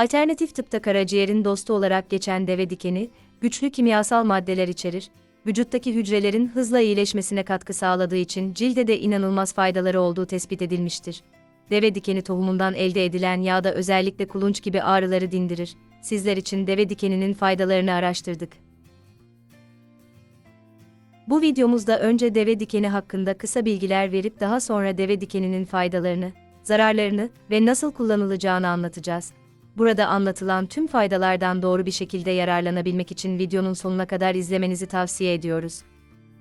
Alternatif tıpta karaciğerin dostu olarak geçen deve dikeni, güçlü kimyasal maddeler içerir, vücuttaki hücrelerin hızla iyileşmesine katkı sağladığı için cilde de inanılmaz faydaları olduğu tespit edilmiştir. Deve dikeni tohumundan elde edilen yağda özellikle kulunç gibi ağrıları dindirir. Sizler için deve dikeninin faydalarını araştırdık. Bu videomuzda önce deve dikeni hakkında kısa bilgiler verip daha sonra deve dikeninin faydalarını, zararlarını ve nasıl kullanılacağını anlatacağız. Burada anlatılan tüm faydalardan doğru bir şekilde yararlanabilmek için videonun sonuna kadar izlemenizi tavsiye ediyoruz.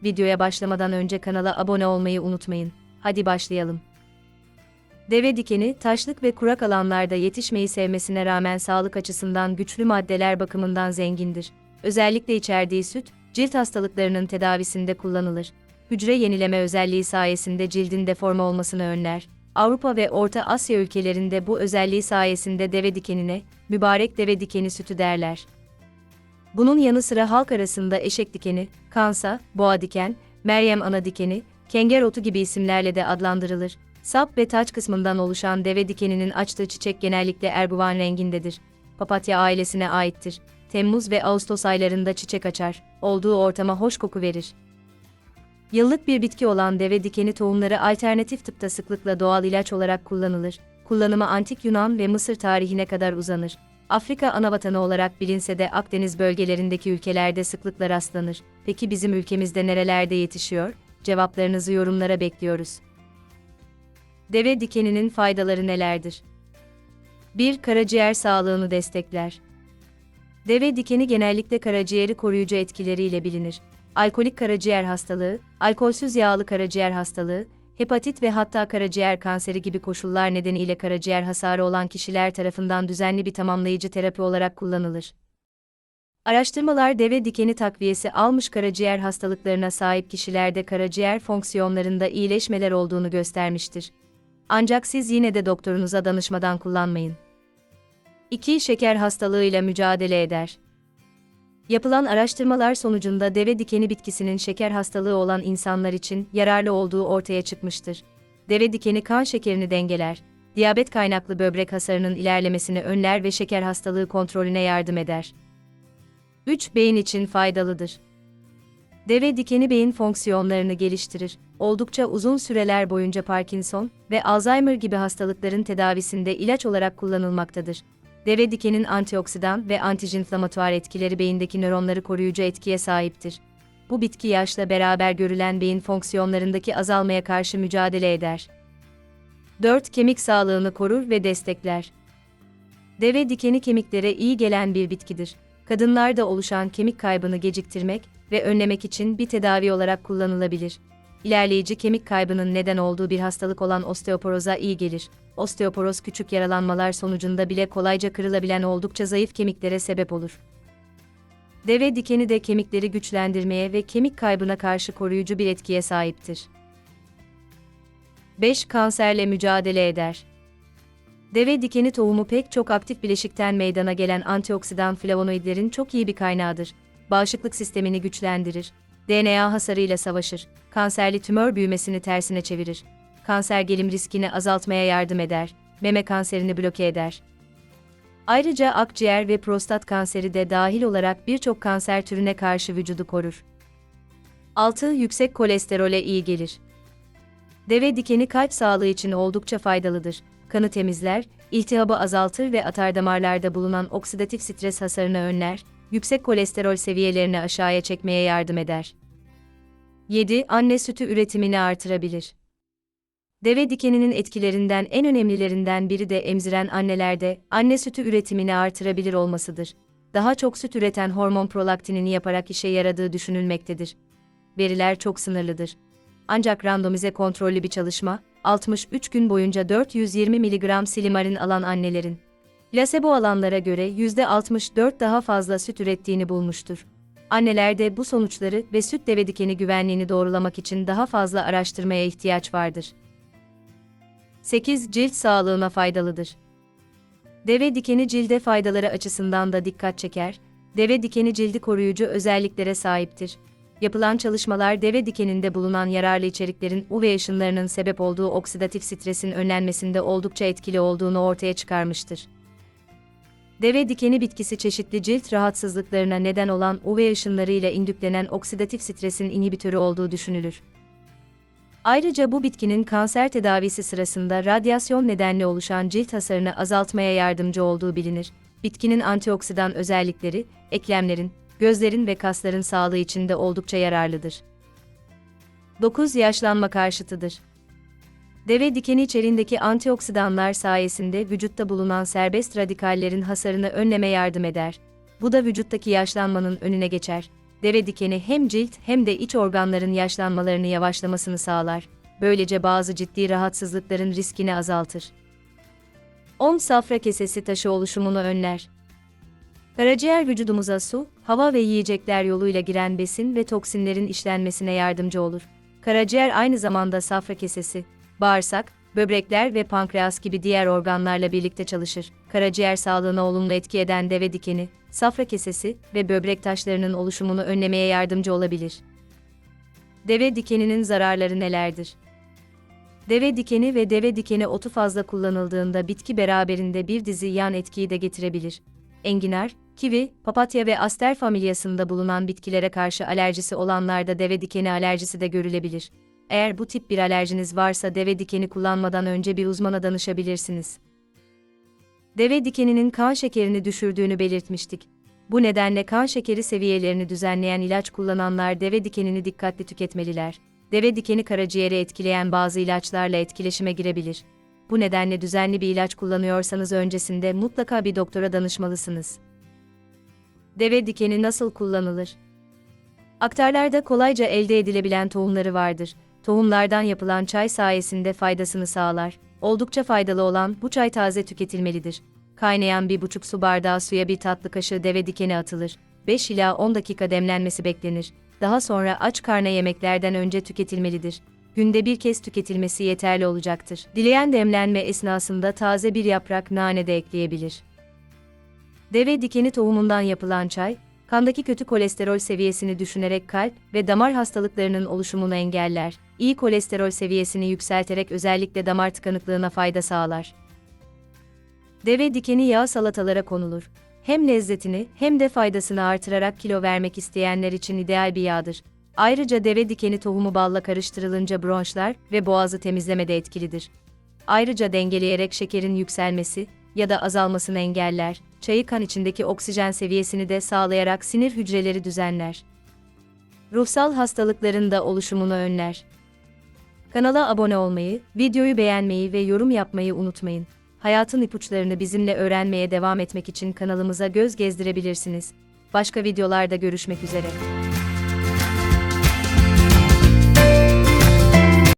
Videoya başlamadan önce kanala abone olmayı unutmayın. Hadi başlayalım. Deve dikeni, taşlık ve kurak alanlarda yetişmeyi sevmesine rağmen sağlık açısından güçlü maddeler bakımından zengindir. Özellikle içerdiği süt, cilt hastalıklarının tedavisinde kullanılır. Hücre yenileme özelliği sayesinde cildin deforme olmasını önler. Avrupa ve Orta Asya ülkelerinde bu özelliği sayesinde deve dikenine, mübarek deve dikeni sütü derler. Bunun yanı sıra halk arasında eşek dikeni, kansa, boğa diken, Meryem ana dikeni, kenger otu gibi isimlerle de adlandırılır. Sap ve taç kısmından oluşan deve dikeninin açtığı çiçek genellikle erguvan rengindedir. Papatya ailesine aittir. Temmuz ve Ağustos aylarında çiçek açar, olduğu ortama hoş koku verir. Yıllık bir bitki olan deve dikeni tohumları alternatif tıpta sıklıkla doğal ilaç olarak kullanılır. Kullanımı antik Yunan ve Mısır tarihine kadar uzanır. Afrika anavatanı olarak bilinse de Akdeniz bölgelerindeki ülkelerde sıklıkla rastlanır. Peki bizim ülkemizde nerelerde yetişiyor? Cevaplarınızı yorumlara bekliyoruz. Deve dikeninin faydaları nelerdir? 1. Karaciğer sağlığını destekler. Deve dikeni genellikle karaciğeri koruyucu etkileriyle bilinir. Alkolik karaciğer hastalığı, alkolsüz yağlı karaciğer hastalığı, hepatit ve hatta karaciğer kanseri gibi koşullar nedeniyle karaciğer hasarı olan kişiler tarafından düzenli bir tamamlayıcı terapi olarak kullanılır. Araştırmalar deve dikeni takviyesi almış karaciğer hastalıklarına sahip kişilerde karaciğer fonksiyonlarında iyileşmeler olduğunu göstermiştir. Ancak siz yine de doktorunuza danışmadan kullanmayın. 2. Şeker hastalığıyla mücadele eder. Yapılan araştırmalar sonucunda deve dikeni bitkisinin şeker hastalığı olan insanlar için yararlı olduğu ortaya çıkmıştır. Deve dikeni kan şekerini dengeler, diyabet kaynaklı böbrek hasarının ilerlemesini önler ve şeker hastalığı kontrolüne yardım eder. 3. Beyin için faydalıdır. Deve dikeni beyin fonksiyonlarını geliştirir. Oldukça uzun süreler boyunca Parkinson ve Alzheimer gibi hastalıkların tedavisinde ilaç olarak kullanılmaktadır. Deve dikenin antioksidan ve antijinflamatuar etkileri beyindeki nöronları koruyucu etkiye sahiptir. Bu bitki yaşla beraber görülen beyin fonksiyonlarındaki azalmaya karşı mücadele eder. 4. Kemik sağlığını korur ve destekler. Deve dikeni kemiklere iyi gelen bir bitkidir. Kadınlarda oluşan kemik kaybını geciktirmek ve önlemek için bir tedavi olarak kullanılabilir. İlerleyici kemik kaybının neden olduğu bir hastalık olan osteoporoza iyi gelir. Osteoporoz küçük yaralanmalar sonucunda bile kolayca kırılabilen oldukça zayıf kemiklere sebep olur. Deve dikeni de kemikleri güçlendirmeye ve kemik kaybına karşı koruyucu bir etkiye sahiptir. 5. Kanserle mücadele eder. Deve dikeni tohumu pek çok aktif bileşikten meydana gelen antioksidan flavonoidlerin çok iyi bir kaynağıdır. Bağışıklık sistemini güçlendirir. DNA hasarıyla savaşır. Kanserli tümör büyümesini tersine çevirir. Kanser gelim riskini azaltmaya yardım eder. Meme kanserini bloke eder. Ayrıca akciğer ve prostat kanseri de dahil olarak birçok kanser türüne karşı vücudu korur. 6. Yüksek kolesterole iyi gelir. Deve dikeni kalp sağlığı için oldukça faydalıdır. Kanı temizler, iltihabı azaltır ve atar damarlarda bulunan oksidatif stres hasarını önler, yüksek kolesterol seviyelerini aşağıya çekmeye yardım eder. 7. Anne sütü üretimini artırabilir. Deve dikeninin etkilerinden en önemlilerinden biri de emziren annelerde anne sütü üretimini artırabilir olmasıdır. Daha çok süt üreten hormon prolaktinini yaparak işe yaradığı düşünülmektedir. Veriler çok sınırlıdır. Ancak randomize kontrollü bir çalışma, 63 gün boyunca 420 mg silimarin alan annelerin Plasebo alanlara göre %64 daha fazla süt ürettiğini bulmuştur. Annelerde bu sonuçları ve süt deve dikeni güvenliğini doğrulamak için daha fazla araştırmaya ihtiyaç vardır. 8. Cilt sağlığına faydalıdır. Deve dikeni cilde faydaları açısından da dikkat çeker. Deve dikeni cildi koruyucu özelliklere sahiptir. Yapılan çalışmalar deve dikeninde bulunan yararlı içeriklerin UV ışınlarının sebep olduğu oksidatif stresin önlenmesinde oldukça etkili olduğunu ortaya çıkarmıştır. Deve dikeni bitkisi çeşitli cilt rahatsızlıklarına neden olan UV ışınlarıyla indüklenen oksidatif stresin inhibitörü olduğu düşünülür. Ayrıca bu bitkinin kanser tedavisi sırasında radyasyon nedenli oluşan cilt hasarını azaltmaya yardımcı olduğu bilinir. Bitkinin antioksidan özellikleri, eklemlerin, gözlerin ve kasların sağlığı için de oldukça yararlıdır. 9 yaşlanma karşıtıdır. Deve dikeni içeriğindeki antioksidanlar sayesinde vücutta bulunan serbest radikallerin hasarını önleme yardım eder. Bu da vücuttaki yaşlanmanın önüne geçer. Deve dikeni hem cilt hem de iç organların yaşlanmalarını yavaşlamasını sağlar. Böylece bazı ciddi rahatsızlıkların riskini azaltır. 10 safra kesesi taşı oluşumunu önler. Karaciğer vücudumuza su, hava ve yiyecekler yoluyla giren besin ve toksinlerin işlenmesine yardımcı olur. Karaciğer aynı zamanda safra kesesi, bağırsak, böbrekler ve pankreas gibi diğer organlarla birlikte çalışır. Karaciğer sağlığına olumlu etki eden deve dikeni, safra kesesi ve böbrek taşlarının oluşumunu önlemeye yardımcı olabilir. Deve dikeninin zararları nelerdir? Deve dikeni ve deve dikeni otu fazla kullanıldığında bitki beraberinde bir dizi yan etkiyi de getirebilir. Enginar, kivi, papatya ve aster familyasında bulunan bitkilere karşı alerjisi olanlarda deve dikeni alerjisi de görülebilir. Eğer bu tip bir alerjiniz varsa deve dikeni kullanmadan önce bir uzmana danışabilirsiniz. Deve dikeninin kan şekerini düşürdüğünü belirtmiştik. Bu nedenle kan şekeri seviyelerini düzenleyen ilaç kullananlar deve dikenini dikkatli tüketmeliler. Deve dikeni karaciğeri etkileyen bazı ilaçlarla etkileşime girebilir. Bu nedenle düzenli bir ilaç kullanıyorsanız öncesinde mutlaka bir doktora danışmalısınız. Deve dikeni nasıl kullanılır? Aktarlarda kolayca elde edilebilen tohumları vardır. Tohumlardan yapılan çay sayesinde faydasını sağlar. Oldukça faydalı olan bu çay taze tüketilmelidir. Kaynayan bir buçuk su bardağı suya bir tatlı kaşığı deve dikeni atılır. 5 ila 10 dakika demlenmesi beklenir. Daha sonra aç karna yemeklerden önce tüketilmelidir. Günde bir kez tüketilmesi yeterli olacaktır. Dileyen demlenme esnasında taze bir yaprak nane de ekleyebilir. Deve dikeni tohumundan yapılan çay, kandaki kötü kolesterol seviyesini düşünerek kalp ve damar hastalıklarının oluşumunu engeller. İyi kolesterol seviyesini yükselterek özellikle damar tıkanıklığına fayda sağlar. Deve dikeni yağ salatalara konulur. Hem lezzetini hem de faydasını artırarak kilo vermek isteyenler için ideal bir yağdır. Ayrıca deve dikeni tohumu balla karıştırılınca bronşlar ve boğazı temizlemede etkilidir. Ayrıca dengeleyerek şekerin yükselmesi ya da azalmasını engeller. Çayı kan içindeki oksijen seviyesini de sağlayarak sinir hücreleri düzenler. Ruhsal hastalıkların da oluşumunu önler. Kanala abone olmayı, videoyu beğenmeyi ve yorum yapmayı unutmayın. Hayatın ipuçlarını bizimle öğrenmeye devam etmek için kanalımıza göz gezdirebilirsiniz. Başka videolarda görüşmek üzere.